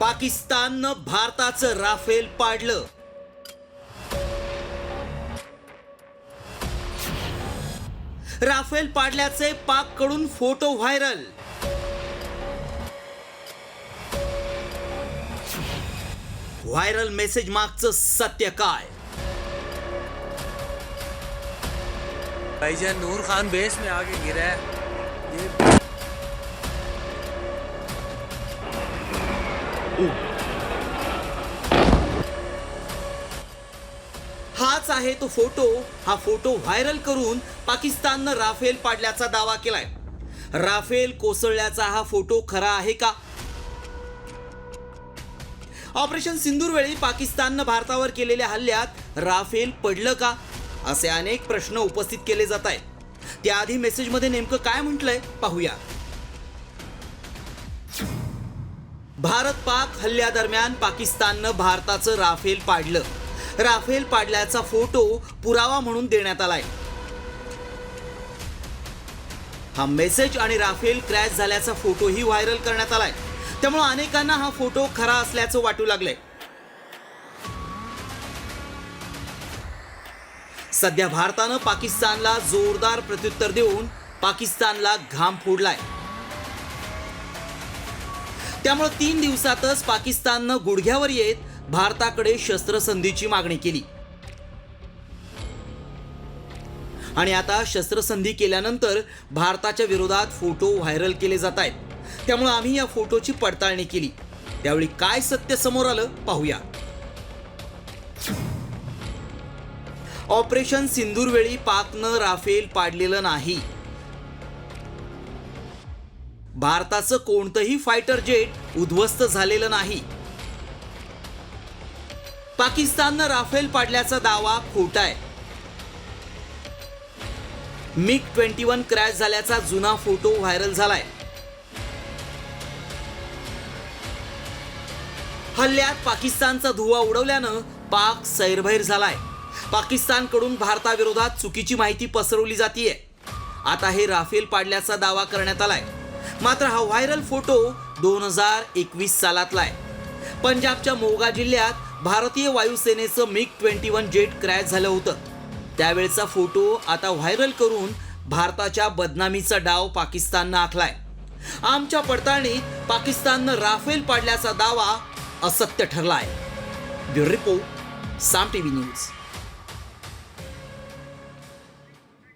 पाकिस्ताननं भारताचं राफेल पाडलं. राफेल पाडल्याचे पाककडून फोटो व्हायरल. व्हायरल मेसेज मागचं सत्य काय? भाईजान नूर खान बेस में आगे गिरा है। ये हाच आहे तो फोटो. हा फोटो व्हायरल करून पाकिस्ताननं राफेल पाडल्याचा दावा केलाय. राफेल कोसळल्याचा हा फोटो खरा आहे का? ऑपरेशन सिंदूर वेळी पाकिस्ताननं भारतावर केलेल्या हल्ल्यात राफेल पडलं का? असे अनेक प्रश्न उपस्थित केले जात आहेत. त्याआधी मेसेजमध्ये नेमकं काय म्हटलंय पाहूया. भारत पाक हल्ल्यादरम्यान पाकिस्ताननं भारताचं राफेल पाडलं. राफेल पाडल्याचा फोटो पुरावा म्हणून देण्यात आलाय. हा मेसेज आणि राफेल क्रॅश झाल्याचा फोटोही व्हायरल करण्यात आलाय. त्यामुळे अनेकांना हा फोटो खरा असल्याचं वाटू लागलंय. सध्या भारतानं पाकिस्तानला जोरदार प्रत्युत्तर देऊन पाकिस्तानला घाम फोडलाय. त्यामुळे तीन दिवसातच पाकिस्ताननं गुडघ्यावर येत भारताकडे शस्त्रसंधीची मागणी केली. आणि आता शस्त्रसंधी केल्यानंतर भारताच्या विरोधात फोटो व्हायरल केले जात आहेत. त्यामुळे आम्ही या फोटोची पडताळणी केली. त्यावेळी काय सत्य समोर आलं पाहूया. ऑपरेशन सिंदूरवेळी पाकनं राफेल पाडलेलं नाही. भारताचं कोणतंही फायटर जेट उद्ध्वस्त झालेलं नाही. पाकिस्ताननं राफेल पाडल्याचा दावा खोटा आहे. मिग ट्वेंटी वन क्रॅश झाल्याचा जुना फोटो व्हायरल झालाय. हल्ल्यात पाकिस्तानचा धुवा उडवल्यानं पाक सैरभैर झालाय. पाकिस्तानकडून भारताविरोधात चुकीची माहिती पसरवली जातीये. आता हे राफेल पाडल्याचा दावा करण्यात आलाय. मात्र हा व्हायरल फोटो दोन हजार एकवीस सालातला आहे. पंजाबच्या मोगा जिल्ह्यात भारतीय वायुसेनेचं MiG twenty one jet crash झालं होतं. त्यावेळचा फोटो आता व्हायरल करून भारताच्या बदनामीचा डाव पाकिस्ताननं आखलाय. आमच्या पडताळणीत पाकिस्ताननं राफेल पाडल्याचा दावा असत्य ठरलाय. Bureau report Saam TV news.